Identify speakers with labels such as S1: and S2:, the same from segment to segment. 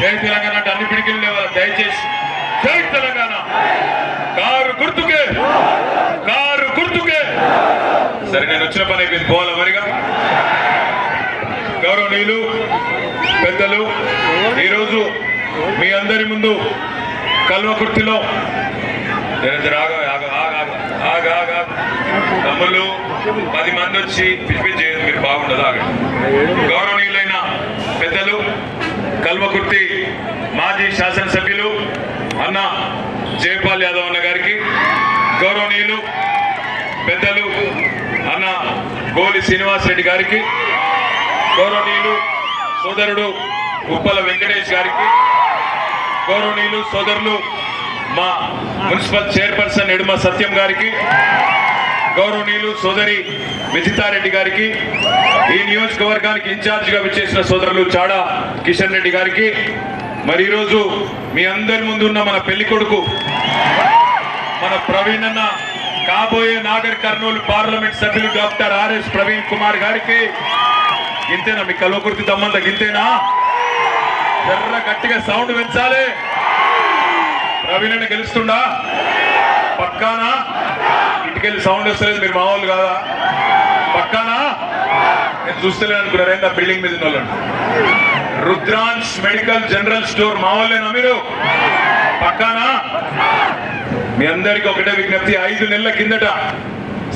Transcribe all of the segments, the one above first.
S1: జై తెలంగాణ అంటే అన్ని పిడికిలు లేవాలి దయచేసి. జై తెలంగాణ. కారు గుర్తుకే. కారు గుర్తుకే. సరే నేను వచ్చిన పని అయిపోయింది. పోవాలా మరిగా? గౌరవనీయులు పెద్దలు ఈరోజు మీ అందరి ముందు కల్వకుర్తిలో జర ఆగ ఆగ ఆగ తమ్ముళ్ళు పది మంది వచ్చి పిలిపించేది మీరు బాగుండదు ఆగండి. గౌరవనీయులైన పెద్దలు కల్వకుర్తి మాజీ శాసనసభ్యులు అన్న జయపాల్ యాదవ్ అన్న గారికి గౌరవనీయులు పెద్దలు అన్న గోలి శ్రీనివాస్ రెడ్డి గారికి గౌరవనీయులు సోదరుడు ఉప్పల వెంకటేష్ గారికి గౌరవనీయులు సోదరులు మా మున్సిపల్ చైర్పర్సన్ ఎడుమ సత్యం గారికి గౌరవనీయులు సోదరి మిథితారెడ్డి గారికి ఈ నియోజకవర్గానికి ఇన్ఛార్జిగా విచ్చేసిన సోదరులు చాడా కిషన్ రెడ్డి గారికి మరి ఈరోజు మీ అందరి ముందు ఉన్న మన పెళ్ళి కొడుకు మన ప్రవీణ్ అన్న కాబోయే నాగర్ కర్నూలు పార్లమెంట్ సభ్యులు డాక్టర్ ఆర్ఎస్ ప్రవీణ్ కుమార్ గారికి గింతేనా? మీ కల్వకుర్తి దమ్మంత గింతేనా? ఎర్ర గట్టిగా సౌండ్ పెంచాలి. ప్రవీణ్ గెలుస్తుండా? పక్కానా? ఇంటికెళ్ళి సౌండ్ వస్తలేదు మీరు మామూలు కాదా? పక్కానా? నేను చూస్తలే అనుకున్నారు? ఏంటా బిల్డింగ్ మీద వాళ్ళు వాళ్ళని? రుద్రాన్స్ మెడికల్ జనరల్ స్టోర్ మా వాళ్ళేనా మీరు? పక్కానా? మీ అందరికి ఒకటే విజ్ఞప్తి ఐదు నెలల కిందట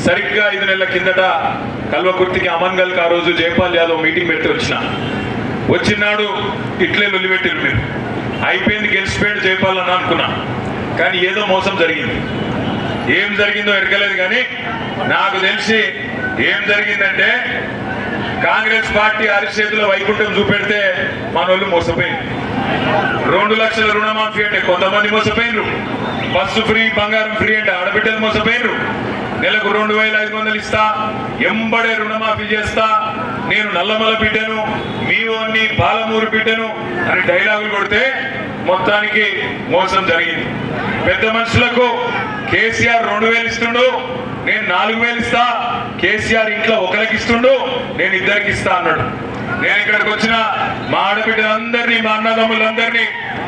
S1: సరిగ్గా ఐదు నెలల కిందట కల్వకుర్తికి అమన్గల్కి ఆ రోజు జయపాల్ యాదవ్ మీటింగ్ పెడితే వచ్చిన. వచ్చినాడు ఇట్లే లొల్లిపెట్టారు మీరు. అయిపోయింది గెలిచిపోయాడు జయపాల్ అని అనుకున్నా. కానీ ఏదో మోసం జరిగింది. ఏం జరిగిందో ఎరగలేదు కానీ నాకు తెలిసి ఏం జరిగిందంటే కాంగ్రెస్ పార్టీ అరిచేతిలో వైకుంఠం చూపెడితే మన వాళ్ళు మోసపోయింది రెండు లక్షల రుణమాఫీ అంటే కొంతమంది మోసపోయినరు బస్సు ఫ్రీ బంగారం ఫ్రీ అంటే ఆడబిడ్డలు మోసపోయినరు నెలకు రెండు వేల ఐదు వందలు ఇస్తా ఎంబడే రుణమాఫీ చేస్తా నేను నల్లమల బిడ్డను మీ ఓన్ని పాలమూరు బిడ్డను అని డైలాగులు కొడితే మొత్తానికి మోసం జరిగింది. పెద్ద మనుషులకు కేసీఆర్ రెండు వేలు ఇస్తుండు నేను నాలుగు వేలు ఇస్తా కేసీఆర్ ఇంట్లో ఒకరికి ఇస్తుండు నేను ఇద్దరికి ఇస్తా అన్నాడు. నేను ఇక్కడికి వచ్చిన మా ఆడబిడ్డలందరినీ మా అన్నదమ్ములందరినీ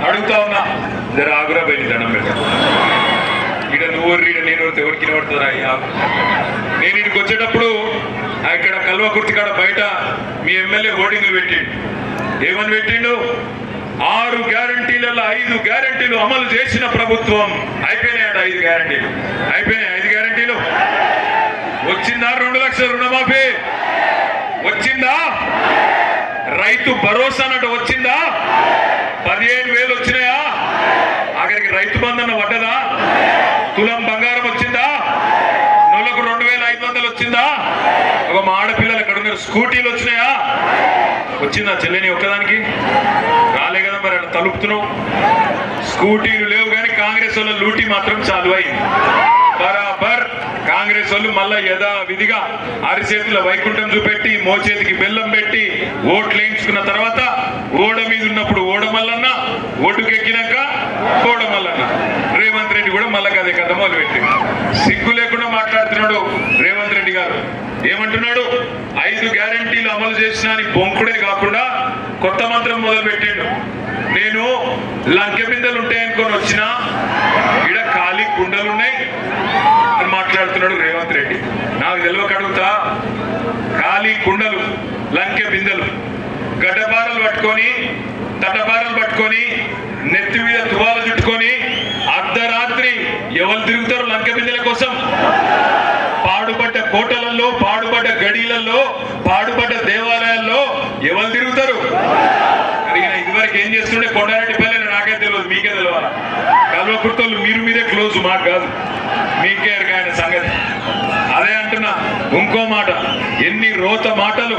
S1: అడుగుతా ఉన్నా ఇద్దరు ఆగురా పోయింది దండం పెట్టాను ఇక్కడ నువ్వు నేను ఎవరికి పడుతుందా అయ్యా? నేను ఇక్కడికి వచ్చేటప్పుడు ఇక్కడ కల్వ కాడ బయట మీ ఎమ్మెల్యే హోర్డింగ్లు పెట్టిండు. ఏమని పెట్టిండు? ఆరు గ్యారంటీలలో ఐదు గ్యారంటీలు అమలు చేసిన ప్రభుత్వం అయిపోయినాయట ఐదు గ్యారంటీలు. అయిపోయినాయి వచ్చిందా రెండు లక్షల రుణమాఫీ? వచ్చిందా? రైతు భరోసా అన్నట్టు వచ్చిందా? పదిహేను వేలు వచ్చినాయా? అక్కడికి రైతు బంధన పడ్డదా? తులం బంగారం వచ్చిందా? నెలకు రెండు వేల ఐదు వందలు వచ్చిందా? ఒక మా ఆడపిల్లలు ఎక్కడ ఉన్నారు స్కూటీలు వచ్చినాయా? వచ్చిందా చెల్లెని ఒక్కదానికి? రాలే కదా మరి అట్లా తలుపుతున్నావు. స్కూటీలు లేవు కానీ కాంగ్రెస్ వాళ్ళ లూటీ మాత్రం చాలు అయింది. బరాబర్. కాంగ్రెస్ వాళ్ళు మళ్ళా యథా విధిగా అరిచేతుల వైకుంఠం చూపెట్టి మోచేతికి బెల్లం పెట్టి ఓట్లు వేయించుకున్న తర్వాత ఓడ మీద ఉన్నప్పుడు ఓడమల్లన్న ఓటుకెక్కినాక కోడమల్లన్న రేవంత్ రెడ్డి కూడా మళ్ళా అదే కథ మొదలుపెట్టింది సిగ్గు లేకుండా మాట్లాడుతున్నాడు రేవంత్ రెడ్డి గారు. ఏమంటున్నాడు? ఐదు గ్యారంటీలు అమలు చేసిన అని బొంకుడే కాకుండా కొత్త మంత్రం మొదలుపెట్టాడు. నేను లంకె బిందెలు ఉంటాయనుకొని వచ్చిన ఇడ ఖాళీ కుండలున్నాయి మాట్లాడుతున్నాడు రేవంత్ రెడ్డి. నాకు తెలియకడుగుతా ఖాళీ కుండలు లంకె బిందెలు గడ్డపారలు పట్టుకొని తటబారలు పట్టుకొని నెత్తి మీద తువాలు చుట్టుకొని అర్ధరాత్రి ఎవరు తిరుగుతారు లంకె బిందెల కోసం? పాడుపడ్డ కోటలలో పాడుపడ్డ గడిలలో పాడుపడ్డ దేవాలయాల్లో ఎవరు తిరుగుతారు? ఇదివరకు ఏం చేస్తుండే? కొండారెడ్డి పల్లెలు నాకే తెలియదు మీకే తెలియాలి కల్వకుర్తలు మీరు మీరే మాట కాదు. మీకే ఆయన సంగతి. అదే అంటున్నా ఇంకో మాట. ఎన్ని రోత మాటలు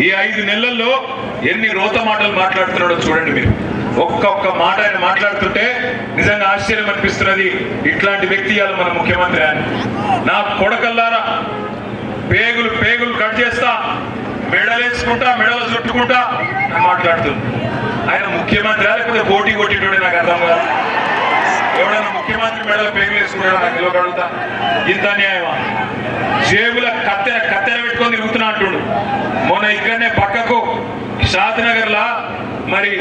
S1: ఈ ఐదు నెలల్లో ఎన్ని రోత మాటలు మాట్లాడుతున్నాడో చూడండి మీరు. ఒక్కొక్క మాట ఆయన మాట్లాడుతుంటే నిజంగా ఆశ్చర్యం అనిపిస్తున్నది. ఇట్లాంటి వ్యక్తి మన ముఖ్యమంత్రి ఆయన. నా కొడకల్లారా పేగులు పేగులు కట్ చేస్తా మెడలేసుకుంటా మెడలు చుట్టుకుంటా అని మాట్లాడుతుంది. ఆయన ముఖ్యమంత్రి లేకపోతే పోటీ కొట్టినోడే నాకు అర్థం కాదు. ఎవడైనా ముఖ్యమంత్రి మెడలో పేర్లు వేసుకున్నాడు? నాకు తెలియక ఇంత న్యాయమా? జేబుల కత్తెర కత్తెర పెట్టుకొని తిరుగుతున్నా అంటుడు. మొన్న ఇక్కడనే పక్కకు షాద్నగర్ లా మరి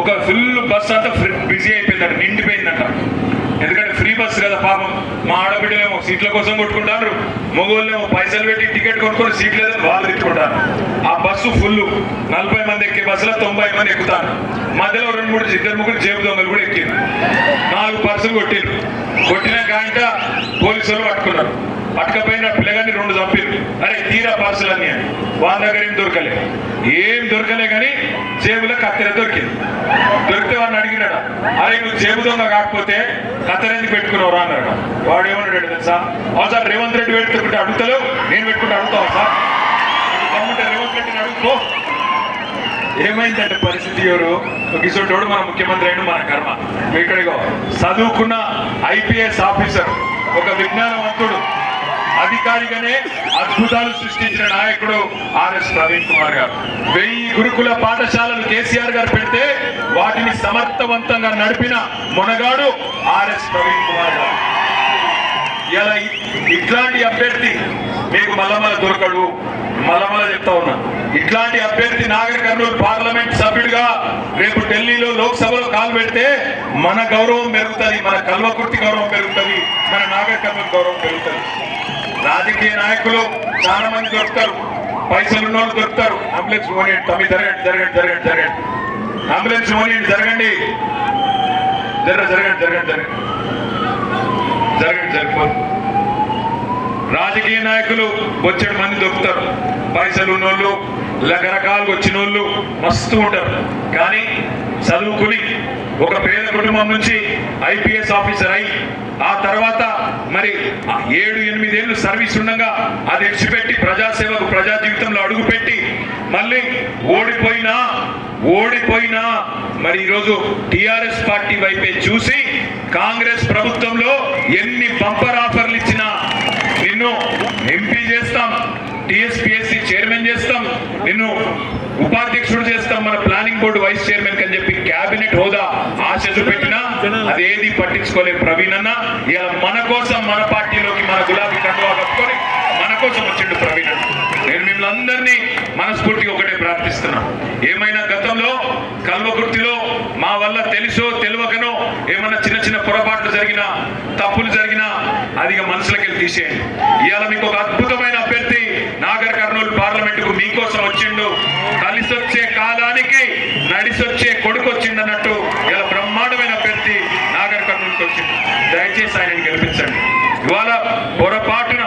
S1: ఒక ఫుల్ బస్ అంతా బిజీ అయిపోయిందట నిండిపోయిందంట. ఎందుకంటే ఫ్రీ బస్ కదా పాపం. మా ఆడబిడ్డలేమో సీట్ల కోసం కొట్టుకుంటారు మగోళ్ళేమో పైసలు పెట్టి టికెట్ కొనుక్కొని సీట్లు లేదని వాళ్ళు తిట్టుకుంటారు. ఆ బస్సు ఫుల్ మంది ఎక్కే బస్సులో తొంభై మంది ఎక్కుతారు. మధ్యలో రెండు మూడు ఇద్దరు ముగ్గురు జేబు దొంగలు కూడా ఎక్కారు నాలుగు పర్సులు కొట్టిరు కొట్టిన గంట పోలీసులు పట్టుకున్నారు. పట్టుకపోయిన పిల్లగాన్ని రెండు చంపారు అరే తీరా పర్సులు అన్ని అని. వాళ్ళ దగ్గర ఏం దొరకలే. ఏం దొరకలే కానీ జేబులో కత్తెర దొరికింది. దొరికితే వాడిని అడిగినాడు? అరే నువ్వు జేబు దొంగ కాకపోతే కత్తెర ఎందుకు పెట్టుకున్నావు రా అన్నాడు. వాడు ఏమన్నాడు తెలుసా? అవును సార్ రేవంత్ రెడ్డి పెట్టుకుంటే అడుగుతలేవు. నేను పెట్టుకుంటే అడుగుతావా సార్? రేవంత్ రెడ్డిని అడుగుతూ ఏమైందంటే పరిస్థితి ఎవరు? కిషోటోడు మన ముఖ్యమంత్రి అయిన మన కర్మ. ఇక్కడిగో చదువుకున్న ఐపీఎస్ ఆఫీసర్ ఒక విజ్ఞానవంతుడు అధికారిగానే అద్భుతాలు సృష్టించిన నాయకుడు ఆర్ఎస్ ప్రవీణ్ కుమార్ గారు. వెయ్యి గురుకుల పాఠశాలలు కేసీఆర్ గారు పెడితే వాటిని సమర్థవంతంగా నడిపిన మొనగాడు ఆర్ఎస్ ప్రవీణ్ కుమార్ గారు. ఇలా ఇట్లాంటి అభ్యర్థి మీకు మళ్ళా దొరకడు. మల్లమల చెప్తా ఉన్నా. ఇట్లాంటి అభ్యర్థి నాగర్ కర్నూలు పార్లమెంట్ సభ్యుడిగా రేపు ఢిల్లీలో లోక్సభలో కాలు పెడితే మన గౌరవం పెరుగుతుంది మన కల్వకుర్తి గౌరవం పెరుగుతుంది మన నాగర్ కర్నూలు గౌరవం పెరుగుతుంది. రాజకీయ నాయకులు చాలా మంది దొరుకుతారు. పైసలు ఉన్న వాళ్ళు దొరుకుతారు. అంబులెన్స్ పోనీయండి తమ్మి జరగండి జరగండి జరగండి జరగండి. అంబులెన్స్ పోనీయండి జరగండి. జరగ జరగండి జరగండి జరగండి. జరగండి జరిగిపోదు రాజకీయ నాయకులు వచ్చేడు మంది దొరుకుతారు. పైసలు ఉన్నోళ్ళు రకరకాలుగా వచ్చిన వాళ్ళు మస్తు ఉంటారు. కానీ చదువుకుని ఒక పేద కుటుంబం నుంచి ఐపీఎస్ ఆఫీసర్ అయి ఆ తర్వాత మరి ఏడు ఎనిమిదేళ్ళు సర్వీస్ ఉండగా అది విడిచిపెట్టి ప్రజాసేవకు ప్రజా జీవితంలో అడుగుపెట్టి మళ్ళీ ఓడిపోయినా ఓడిపోయినా మరి ఈరోజు టిఆర్ఎస్ పార్టీ వైపే చూసి కాంగ్రెస్ ప్రభుత్వంలో ఎన్ని బంపర్ ఆఫర్లు నిన్ను ఎంపీ చేస్తాం టిఎస్పిఎస్సి చైర్మన్ చేస్తాం నిన్ను ఉపాధ్యక్షుడు చేస్తాం మన ప్లానింగ్ బోర్డు వైస్ చైర్మన్ అని చెప్పి కేబినెట్ హోదా ఆశ చూపెట్టినా అదేది పట్టించుకోలేదు ప్రవీణ్ అన్న. ఇలా మన కోసం మన పార్టీలోకి మన గులాబీ కండువా కప్పుకొని మన కోసం వచ్చిండు ప్రవీణ్ అన్న. నేను మిమ్మల్ని అందరినీ మనస్ఫూర్తిగా ఒకటే ప్రార్థిస్తున్నా. ఏమైనా గతంలో కల్వకుర్తిలో మా వల్ల తెలుసో తెలియకనో ఏమైనా చిన్న చిన్న పొరపాట్లు జరిగినా తప్పులు జరిగినా అది మనుషులకి మనసులోకి తీసేయండి. ఇవాళ మీకు ఒక అద్భుతమైన అభ్యర్థి నాగర్ కర్నూలు పార్లమెంటుకు మీకోసం వచ్చిండు. కలిసొచ్చే కాలానికి నడిసొచ్చే కొడుకు వచ్చిండు అన్నట్టు ఇలా బ్రహ్మాండమైన అభ్యర్థి నాగర్ కర్నూలుకి వచ్చిండు దయచేసి ఆయనని గెలిపించండి ఇవాళ పొరపాటున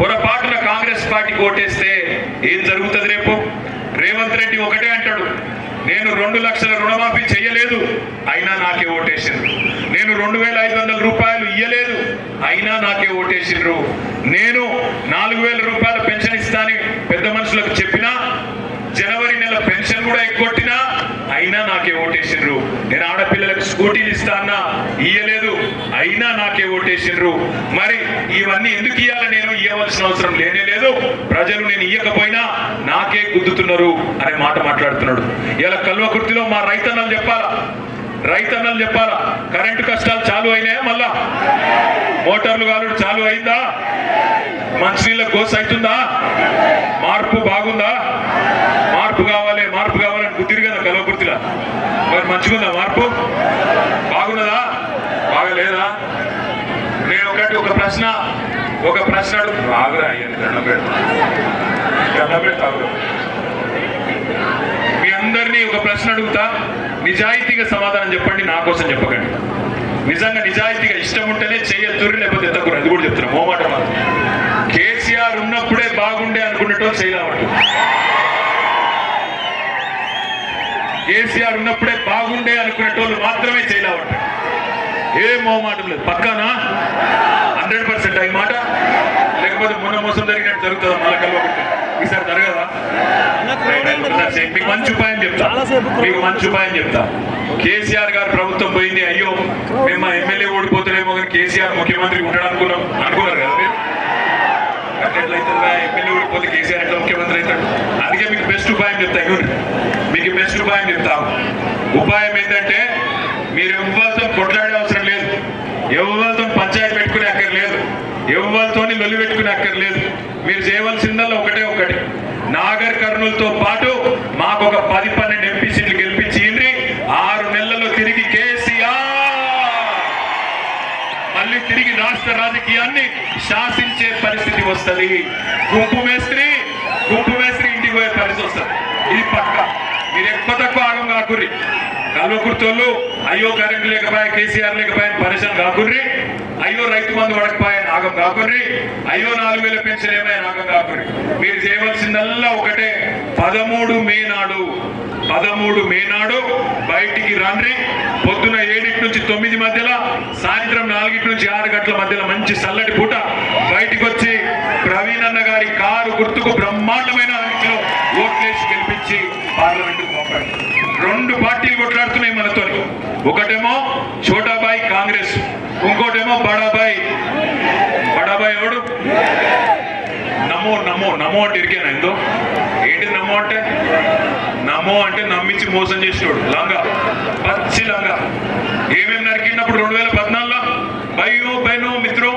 S1: పొరపాటున కాంగ్రెస్ పార్టీ ఓటేస్తే ఏం జరుగుతుంది రేపు రేవంత్ రెడ్డి ఒకటే అంటాడు నేను రెండు లక్షల రుణమాఫీ చేయలేదు అయినా నాకే ఓటేసిండ్రు నేను రెండు వేల ఐదు వందల రూపాయలు ఇయ్యలేదు. అయినా నాకే ఓటేసిండ్రు నేను నాలుగు వేల రూపాయల పెన్షన్ ఇస్తానని పెద్ద మనుషులకు చెప్పినా జనవరి నెల పెన్షన్ కూడా ఎగ్గొట్టినా అయినా నాకే ఓటేసిండ్రు నేను ఆడపిల్లలకు స్కూటీలు ఇస్తా అన్నా ఇయ్యలేదు. అయినా నాకే ఓటేసిండ్రు మరి ఇవన్నీ ఎందుకు ఇయ్యాలి? నేను ఇవ్వవలసిన అవసరం లేనే లేదు. ప్రజలు నేను ఇయ్యకపోయినా నాకే గుద్దుతున్నారు అనే మాట మాట్లాడుతున్నాడు. ఇలా కల్వకుర్తిలో మా రైతన్నలు చెప్పాలా? రైతన్నలు చెప్పాలా కరెంటు కష్టాలు చాలు అయినాయా మళ్ళా? మోటార్లు కాలు చాలు అయిందా? మంచినీళ్ళ గోస అవుతుందా మార్పు బాగుందా? మార్పు కావాలి మార్పు కావాలని కుదిరి కదా కలవకుర్తిలా. మరి మంచిగుందా మార్పు? బాగున్నదా? బాగలేదా నేను ఒకటి ఒక ప్రశ్న ఒక ప్రశ్న బాగురా అయ్యింది దండం పెడతా మీ అందరినీ ఒక ప్రశ్న అడుగుతా. నిజాయితీగా సమాధానం చెప్పండి నా కోసం చెప్పకండి. నిజంగా నిజాయితీగా ఇష్టం ఉంటేనే చెయ్యొద్దురు లేకపోతే ఎత్తకూరు అది కూడా చెప్తున్నా మోమాట మాత్రం. కేసీఆర్ ఉన్నప్పుడే బాగుండే అనుకున్నట్టు చేయలేమంటు కేసీఆర్ ఉన్నప్పుడే బాగుండే అనుకునేటోళ్ళు మాత్రమే చేయలేమంట ఏ మోమాటం లేదు పక్కానా? హండ్రెడ్ పర్సెంట్ ఈ మాట? లేకపోతే మొన్న మోసం జరిగినట్టు జరుగుతుందా మళ్ళీ కలవకుంటే? ఈసారి జరగదా. మీకు మంచి ఉపాయం చెప్తా. మీకు మంచి ఉపాయం చెప్తా. కేసీఆర్ గారు ప్రభుత్వం పోయింది అయ్యో మేము మా ఎమ్మెల్యే ఓడిపోతాడేమో కానీ కేసీఆర్ ముఖ్యమంత్రి ఉంటాడు అనుకున్నాం అనుకున్నారు కదా ఎట్లయితుందా ఎమ్మెల్యే ఓడిపోతే కేసీఆర్ ఎట్లా ముఖ్యమంత్రి అవుతాడు? అందుకే మీకు బెస్ట్ ఉపాయం చెప్తా ఇవ్వండి. మీకు బెస్ట్ ఉపాయం చెప్తా. ఉపాయం ఏంటంటే మీరు ఎవ్వరితో కొట్లాడే అవసరం లేదు. ఎవరితో పంచాయతీ పెట్టుకునే అక్కర్లేదు ఎవరితోని లొల్లి పెట్టుకునే అక్కర్లేదు మీరు చేయవలసిందల్లా ఒకటే ఒకటి నాగర్ కర్నూలుతో పాటు మాకు ఒక పది పన్నెండు ఎంపీ సీట్లు గెలిపించి నెలల్లో తిరిగి కేసీఆర్. మళ్ళీ తిరిగి రాష్ట్ర రాజకీయాన్ని శాసించే పరిస్థితి వస్తది. గుంపు మేస్త్రి గుంపు మేస్త్రి ఇంటికి పోయే పరిస్థితి వస్తుంది. ఇది పక్క. మీరు ఎక్కువ తక్కువ ఆగం కాకుర్రి. కల్వకుర్తోళ్ళు అయ్యో కరెంట్ లేకపోయా కేసీఆర్ లేకపోయా పరిశ్రమ కాకుర్రి అయ్యో రైతు మందు పడకపోయా నాగం కాకుర్రి అయ్యో నాలుగు వేల పెన్షన్ ఏమైనా నాగం కాకుర్రి. మీరు చేయవలసిందల్లా ఒకటే పదమూడు మే నాడు పదమూడు మే నాడు బయటికి రండి. పొద్దున ఏడింటి నుంచి తొమ్మిది మధ్యలో సాయంత్రం నాలుగింటి నుంచి ఆరు గంటల మధ్యలో మంచి చల్లటి పూట బయటికి వచ్చి ప్రవీణ్ అన్న గారి కారు గుర్తుకు బ్రహ్మాండమైన రీతిలో ఓట్లేసి గెలిపించి పార్లమెంట్ పంపండి రెండు పార్టీలు కొట్లాడుతున్నాయి మనతో ఒకటేమో ఛోటాబాయి కాంగ్రెస్ ఇంకోటేమో బడాబాయి బడాబాయి ఎవడు నమో నమో నమో అంటే ఇరికేనా ఎందో ఏంటి నమో అంటే నమో అంటే నమ్మించి మోసం చేసినోడు లంగా పచ్చి లంగా ఏమేమి నరికినప్పుడు రెండు వేల పద్నాలుగులో భయో బహనో మిత్రో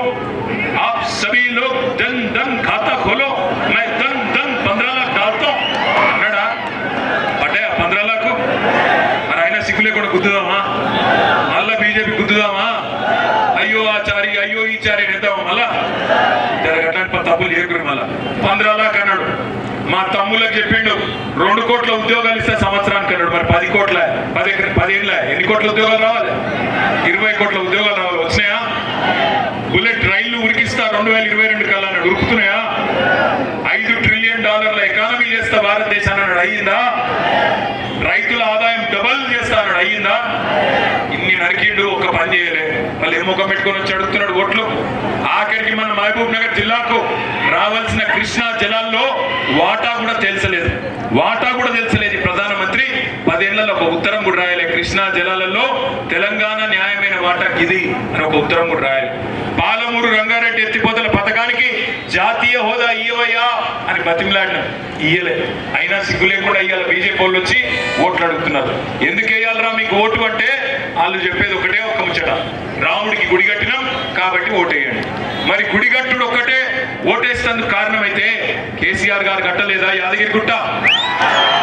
S1: आप सभी लोग గుద్దుదామా? మళ్ళా బీజేపీ గుద్దుదామా? అయ్యో ఆచారి అయ్యో ఈ చారి నేద్దామా మళ్ళా? జరగటానికి తప్పులు చేయకూడదు మళ్ళా. పంద్రహ అన్నాడు మా తమ్ముళ్ళకి చెప్పిండు రెండు కోట్ల ఉద్యోగాలు ఇస్తే సంవత్సరానికి అన్నాడు. మరి పది కోట్ల పది పదేళ్ళ ఎన్ని కోట్ల ఉద్యోగాలు రావాలి? ఇరవై కోట్ల ఉద్యోగాలు రావాలి వచ్చినాయా బుల్లెట్ రైళ్ళు ఉరికిస్తా రెండు వేల ఇరవై రెండు కల్లా అన్నాడు ఉరుకుతున్నాయా ఐదు ట్రిలియన్ డాలర్ల ఎకానమీ చేస్తా భారతదేశాన్ని అన్నాడు అయ్యిందా రైతుల ఆదాయం డబల్ చేస్తా అన్నాడు అయ్యిందా ఇన్ని నరికిండు ఒక్క పని చేయలే. మళ్ళీ ఏ ముఖం పెట్టుకొని వచ్చి అడుగుతున్నాడు ఓట్లు. ఆఖరికి మన మహబూబ్ నగర్ జిల్లాకు రావాల్సిన కృష్ణా జలాల్లో వాటా కూడా తెలుసలేదు వాటా కూడా తెలుసలేదు ప్రధానమంత్రి. పదేళ్ళలో ఒక ఉత్తరం కూడా రాయలే. కృష్ణా జలాలలో తెలంగాణ న్యాయమైన వాటా ఇది అని ఒక ఉత్తరం కూడా రాయాలి. పాలమూరు రంగారెడ్డి ఎత్తిపోతల పథకానికి జాతీయ హోదా ఇయ్యవయ్యా అని బతిమలాడిన ఇయ్యలే. అయినా సిగ్గు లేకుండా ఇయ్యాల బీజేపీ వాళ్ళు వచ్చి ఓట్లు అడుగుతున్నారు ఎందుకు వేయాలరా మీకు ఓటు అంటే వాళ్ళు చెప్పేది ఒకటే ఒక ముచ్చట. రాముడికి గుడి కట్టినాం కాబట్టి ఓటేయండి. మరి గుడి కట్టుడు ఒక్కటే ఓటేసేందుకు కారణమైతే కేసీఆర్ గారు కట్టలేదా యాదగిరి గుట్ట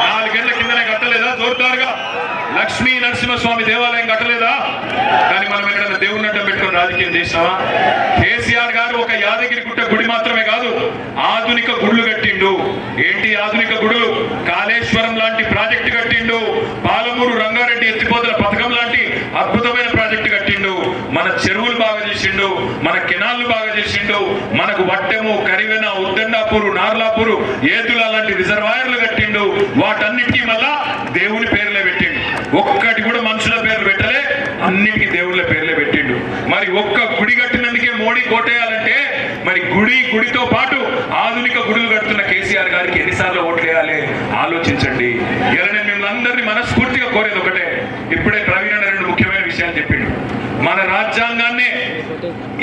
S1: నాలుగేళ్ళ కిందనే కట్టలేదా జోర్దారుగా? లక్ష్మీ నరసింహస్వామి దేవాలయం కట్టలేదా? కానీ మనం ఎక్కడైనా దేవుని అడ్డం పెట్టుకొని రాజకీయం చేసినావా? కేసీఆర్ గారు ఒక యాదగిరి గుట్ట గుడి మాత్రమే కాదు ఆధునిక గుళ్ళు కట్టిండు. ఏంటి ఆధునిక గుడులు? కాళేశ్వరం లాంటి ప్రాజెక్టు కట్టిండు. పాలమూరు రంగారెడ్డి ఎత్తిపోతల పథకం లాంటి అద్భుతమైన ప్రాజెక్టు కట్టిండు. మన చెరువులు బాగా చేసిండు మన కెనాల్లు బాగా చేసిండు మనకు వట్టెము కరివెన ఉద్దండాపూరు నార్లాపూరు ఏతుల లాంటి రిజర్వాయర్లు కట్టిండు. వాటన్నిటికీ మళ్ళా దేవుని పేర్లే పెట్టిండు ఒక్కటి కూడా మనుషుల పేర్లు పెట్టలే అన్నిటికీ దేవుళ్ళ పేర్లే పెట్టిండు. మరి ఒక్క గుడి కట్టినందుకే మోడీ కోటేయాలంటే మరి గుడి గుడితో పాటు ఆధునిక గుడులు కడుతున్న కేసీఆర్ గారికి ఎన్నిసార్లు ఓట్లు వేయాలి ఆలోచించండి. ఇలా నేను మిమ్మల్ని అందరినీ మనస్ఫూర్తిగా కోరేది ఒకటే. ఇప్పుడే ప్రవీణ రెండు ముఖ్యమైన విషయాలు చెప్పిండు. మన రాజ్యాంగాన్నే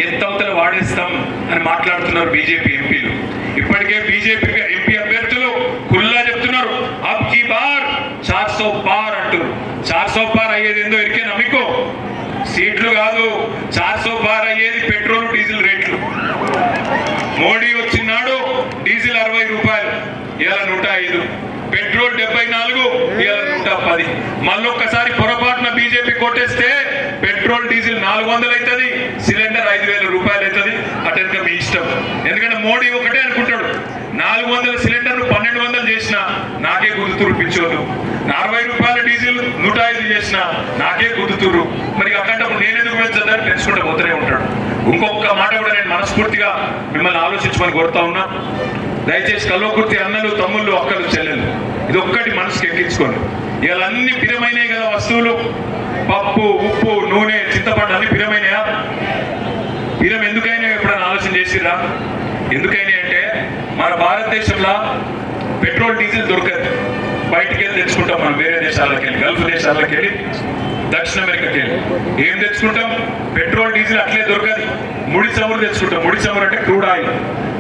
S1: ఎత్తవతల వాడేస్తాం అని మాట్లాడుతున్నారు బీజేపీ ఎంపీలు. ఇప్పటికే బీజేపీ ఎంపీ అభ్యర్థులు కుల్లా చెప్తున్నారు. అబ్ కీ బార్ చార్ సో పార్ అంటారు చార్ సో పార్ అయ్యేది ఏందో ఎరికేనా మీకు సీట్లు కాదు చార్సో బార్ అయ్యేది పెట్రోల్ డీజిల్ రేట్లు. మోడీ వచ్చినాడు డీజిల్ అరవై రూపాయలు ఇలా నూట ఐదు. పెట్రోల్ డెబ్బై నాలుగు ఇలా నూట పది. మళ్ళొక్కసారి పొరపాటున బీజేపీ కొట్టేస్తే పెట్రోల్ డీజిల్ నాలుగు వందలు అవుతుంది సిలిండర్ ఐదు వేల రూపాయలు అవుతుంది. అటెంత మీ ఇష్టం? ఎందుకంటే మోడీ ఒకటే అనుకుంటాడు నాలుగు వందల సిలిండర్ నాకే గుర్తురు పిచ్చోదు అరవై రూపాయల డీజిల్ నూట ఐదు చేసిన నాకే గుర్తురు మరి అట్లాంటప్పుడు నేను ఎందుకు పెంచదని పెంచుకుంటూ పోతూనే ఉంటాడు. ఇంకొక మాట కూడా నేను మనస్ఫూర్తిగా మిమ్మల్ని ఆలోచించమని కోరుతా ఉన్నా. దయచేసి కల్వకుర్తి అన్నలు తమ్ముళ్ళు అక్కలు చెల్లెలు ఇది ఒక్కటి మనసుకి ఎక్కించుకోండి. ఇవాళ అన్ని పిరమైనవి కదా వస్తువులు. పప్పు ఉప్పు నూనె చింతపండు అన్ని పిరమైనయా? పిరం ఎందుకైనా ఎప్పుడైనా ఆలోచన చేసిరా ఎందుకైనా అంటే మన భారతదేశంలో పెట్రోల్ డీజిల్ దొరకదు. బయటికి వెళ్ళి తెచ్చుకుంటాం మనం వేరే దేశాలకు వెళ్ళి గల్ఫ్ దేశాలకు వెళ్ళి దక్షిణ అమెరికాకి వెళ్ళి ఏం తెచ్చుకుంటాం? పెట్రోల్ డీజిల్ అట్లే దొరకదు. ముడి చమురు తెచ్చుకుంటాం. ముడి చమురు అంటే క్రూడ్ ఆయిల్.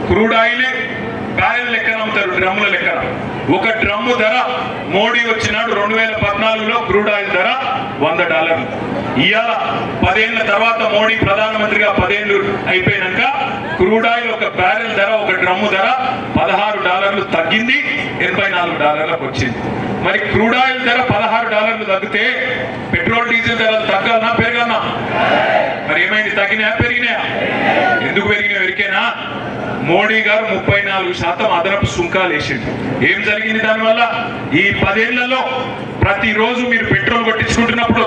S1: క్రూడ్ ఆయిలే కాయల లెక్కన అమ్ముతారు డ్రమ్ముల లెక్కన. ఒక డ్రమ్ము ధర మోడీ వచ్చినాడు రెండు వేల పద్నాలుగులో క్రూడ్ ఆయిల్ ధర వంద డాలర్లు. ఇవాళ పదేళ్ళ తర్వాత మోడీ ప్రధానమంత్రిగా పదేళ్ళు అయిపోయినాక క్రూడ్ ఆయిల్ ఒక బ్యారెల్ ధర ఒక డ్రమ్ము ధర పదహారు డాలర్లు తగ్గింది ఎనభై నాలుగు డాలర్లకు వచ్చింది. మరి క్రూడ్ ఆయిల్ ధర పదహారు డాలర్లు తగ్గితే పెట్రోల్ డీజిల్ ధరలు తగ్గనా పెరగాలన్నా మరి ఏమైంది తగ్గినాయా పెరిగినాయా? మోడీ గారు ముప్పై నాలుగు శాతం అదనపు సుంకాలు వేసిండు ఏం జరిగింది దానివల్ల? ఈ పదేళ్ళలో ప్రతిరోజు మీరు పెట్రోల్ కొట్టించుకుంటున్నప్పుడు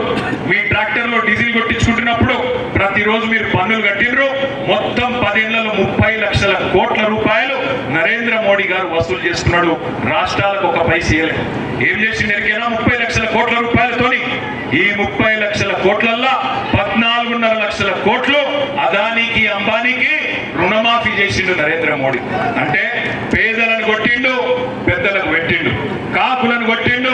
S1: మీ ట్రాక్టర్లో డీజిల్ కొట్టించుకుంటున్నప్పుడు ప్రతిరోజు మీరు పన్నులు కట్టినరు మొత్తం పదేళ్ళలో ముప్పై లక్షల కోట్ల రూపాయలు నరేంద్ర మోడీ గారు వసూలు చేస్తున్నాడు. రాష్ట్రాలకు ఒక పైసీ ఏం చేసిండు ఎరికైనా? ముప్పై లక్షల కోట్ల రూపాయలతోని. ఈ ముప్పై లక్షల కోట్లలో పద్నాలుగున్నర లక్షల కోట్లు అదానికి అంబానీకి రుణమాఫీ నరేంద్ర మోడీ. అంటే పేదలను కొట్టిండు పెద్దలకు పెట్టిండు. కాపులను కొట్టిండు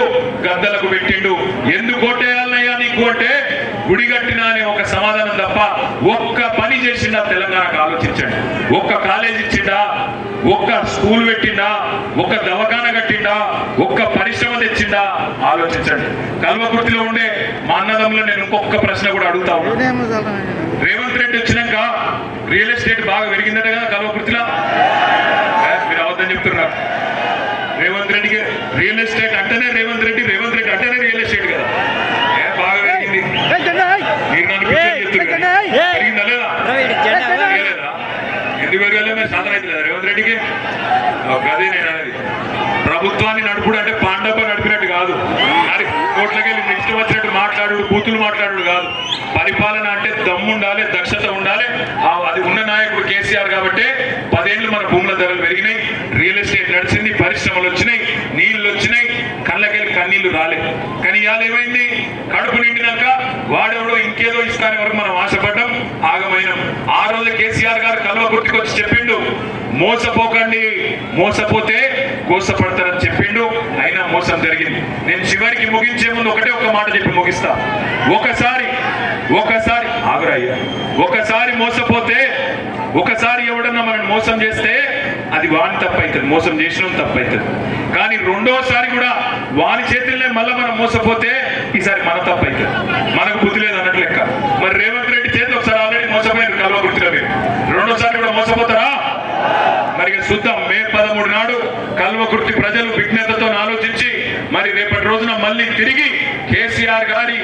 S1: గద్దలకు పెట్టిండు. ఎందుకు కొట్టేయాలయ్యా నీకు అంటే గుడి కట్టినా అనే ఒక సమాధానం తప్ప ఒక్క పని చేసిండా తెలంగాణకు ఆలోచించండి. ఒక్క కాలేజ్ ఇచ్చిండా? ఒక్క స్కూల్ పెట్టిండా? ఒక్క దవాఖాన కట్టిండా? ఒక్క పరిశ్రమ తెచ్చిండా ఆలోచించండి కల్వకుర్తిలో ఉండే మా అన్నదమ్ములు నేను ఇంకొక ప్రశ్న కూడా అడుగుతా రేవంత్ రెడ్డి వచ్చినాక రియల్ ఎస్టేట్ బాగా పెరిగిందట కదా కల్వకుర్తిలో మీరు అవద్దని చెప్తున్నారు రేవంత్ రెడ్డికి రియల్ ఎస్టేట్ అంటేనే రేవంత్ రెడ్డి రేవంత్ రెడ్డి అంటేనే రియల్ ఎస్టేట్ కదా బాగా పెరిగింది మీరు నన్ను పిచ్చోని చెప్తున్నారు పెరిగిందా లేదా పెరగలేదా? ఎందుకు పెరగలేదు సాధన అవుతుంది రేవంత్ రెడ్డికి అదే నేను అనేది ప్రభుత్వాన్ని నడుపుడు అంటే పాండవ నడిపినట్టు కాదు. అది కోట్లకెళ్ళి నీ వచ్చినట్టు మాట్లాడు బూతులు మాట్లాడు కాదు. పరిపాలన అంటే దమ్ముండాలి దక్షత ఉండాలి. అది ఉన్న నాయకుడు కేసీఆర్ కాబట్టి పదేళ్ళు మన భూముల ధరలు పెరిగినాయి రియల్ ఎస్టేట్ నడిచింది పరిశ్రమలు వచ్చినాయి నీళ్ళు వచ్చినాయి కళ్ళకెళ్ళి కన్నీళ్ళు రాలేదు కానీ ఇవాళ ఏమైంది? కడుపు నిండినాక వాడెవడో ఇంకేదో ఇస్తాని వరకు మనం ఆశపడ్డాం ఆగమైనం. ఆ రోజు కేసీఆర్ గారు కల్వ గుర్తుకొచ్చి చెప్పిండు మోసపోకండి మోసపోతే కోసపడతారని చెప్పిండు. అయినా మోసం జరిగింది. నేను చివరికి ముగించే ముందు ఒకటే ఒక మాట చెప్పి ముగిస్తా. ఒకసారి ఒకసారి ఆగురయ్యా. ఒకసారి మోసపోతే ఒకసారి ఎవడన్నా మనం మోసం చేస్తే అది వాని తప్పైతుంది. మోసం చేసిన తప్పైతుంది. కానీ రెండోసారి కూడా వాని చేతుల్లోనే మళ్ళీ మనం మోసపోతే ఈసారి మన తప్పైతుంది మనకు బుద్ధి లేదు అన్నట్లు లెక్క మరి రేవంత్ రెడ్డి చేతి ఒకసారి ఆల్రెడీ మోసపోయారు కల్వ గుర్తులో మీరు రెండోసారి కూడా మోసపోతారా మరి ఇక చూద్దాం మే పదమూడు నాడు కల్వకుర్తి ప్రజలు విజ్ఞతతో ఆలోచించి మరి రేపటి రోజున మళ్ళీ తిరిగి కేసీఆర్ గారి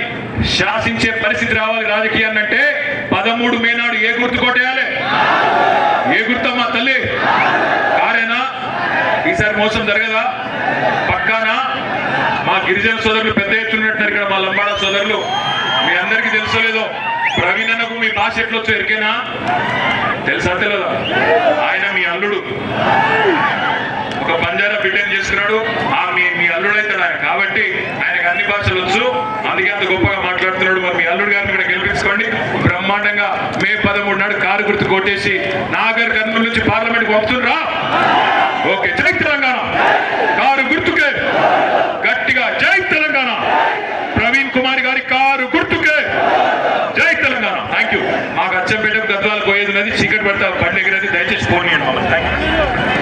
S1: శాసించే పరిస్థితి రావాలి రాజకీయాన్ని అంటే పదమూడు మే నాడు ఏ గుర్తు కొట్టేయాలి? ఏ గుర్తమ్మా తల్లి? కారేనా? ఈసారి మోసం జరగదా? పక్కానా? మా గిరిజన సోదరులు పెద్ద ఎత్తున్నట్టున్నారు ఇక్కడ మా లంబాడ సోదరులు. మీ అందరికీ తెలుసో లేదో? ప్రవీణ్ అన్నకు మీ భాష ఎట్లొచ్చు ఎరికేనా? తెలుసా తెలియదా ఆయన మీ అల్లుడు. ఒక పంజారా బిటెన్ చేసుకున్నాడు ఆ మీ మీ అల్లుడు ఆయన కాబట్టి ఆయనకు అన్ని భాషలు వచ్చు. అందుకే అంత గొప్పగా మాట్లాడుతున్నాడు. మరి మీ అల్లుడు గారిని కూడా గెలిపించుకోండి. బ్రహ్మాండంగా మే పదమూడు నాడు కారు గుర్తు కొట్టేసి నాగర్ కర్నూలు నుంచి పార్లమెంట్ పంపుతుండ్రా? ఓకే. జై తెలంగాణ. కారు గుర్తుకే. గట్టిగా జై తెలంగాణ. ప్రవీణ్ కుమార్ గారి కారు గుర్తుకే. జై తెలంగాణ. థ్యాంక్ యూ మాకు అచ్చంపేట గద్వాలకు పోయేది ఉన్నది. చీకటి పడతా బండి ఎగిరేది దయచేసి పోనీయండి మమ్మల్ని థ్యాంక్ యూ